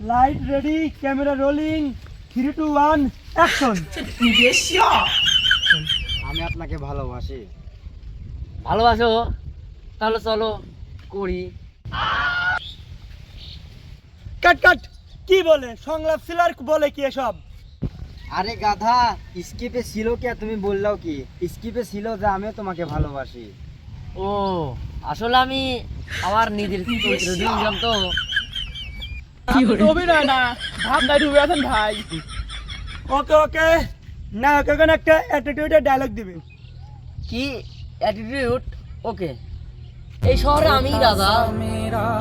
Light ready camera rolling three two one action আমি আপনাকে ভালোবাসি। ভালোবাসো? তাহলে চলো করি। কাট কাট কি বলে? সংলাপ সিলার বলে কি এসব? আরে গাধা স্কিপে ছিল কি আর তুমি বললাও কি? স্কিপে ছিল যে আমিও তোমাকে ভালোবাসি। ও আসলে আমি আমার নিজের চরিত্র তো অভিনয় না ভাবনায় ডুবে আছেন ভাই। ওকে ওকে। না ওকে ওখানে একটা অ্যাটিটিউডের ডায়লগ দিবে। কি অ্যাটিটিউড ওকে। এই শহরে আমি রাজা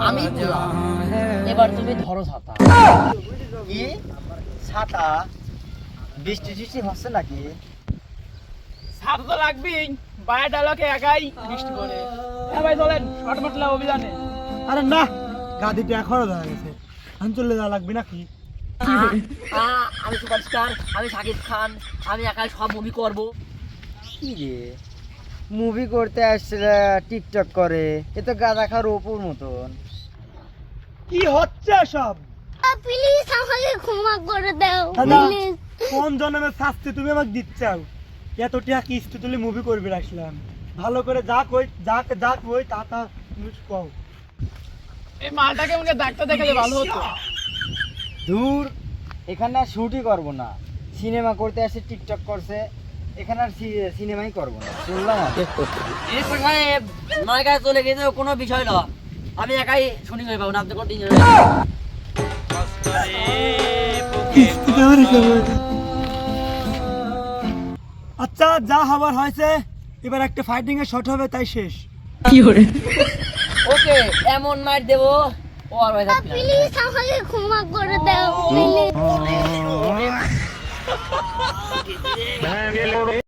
আমি গোলাম। এবার তুমি ধরো ছাতা। কি? ছাতা? বৃষ্টি টিষ্টি হচ্ছে নাকি? সাপ তো লাগবেই। বায়া ডালকে একাই বৃষ্টি করে হ্যাঁ ভাই চলেন। শর্ট মটলা অভিযানে। আরে না গাদিটা এখনও ধরা গেছে। অঞ্চলে যাওয়া লাগবে নাকি? আমি সুপারস্টার আমি শাকিব খান আমি একাই সব মুভি করব। কি রে? মুভি করতে আসছে টিকটক করে এ তো গাঁদা খাওয়ার ওপর মতন। কি হচ্ছে সব প্লিজ আমাকে ক্ষমা করে দাও প্লিজ কোন জন্মের শাস্তি তুমি আমাকে দিচ্ছাও এত টাকা কিস্তি তুলে মুভি করবে রাখলাম। ভালো করে যা কই যা যা কই তা তা কও। এই মালটাকে আমাকে ডাক্তার দেখালে ভালো হতো। দূর এখানে আর শুটই করব না। সিনেমা করতে আসছে টিকটক করছে এখানে আর সিনেমাই করব না। শুনলাম সাহেব নায়িকায় চলে গেছে কোনো বিষয় না। আমি একাই শুনি হয়ে পাবো না আপনি কোনো। আচ্ছা যা হবার হয়েছে এবার একটা ফাইটিং এর শট হবে তাই শেষ। ওকে এমন মার দেবো। ও আর ভাই থাকবে প্লিজ আমাকে ক্ষমা করে দাও প্লিজ।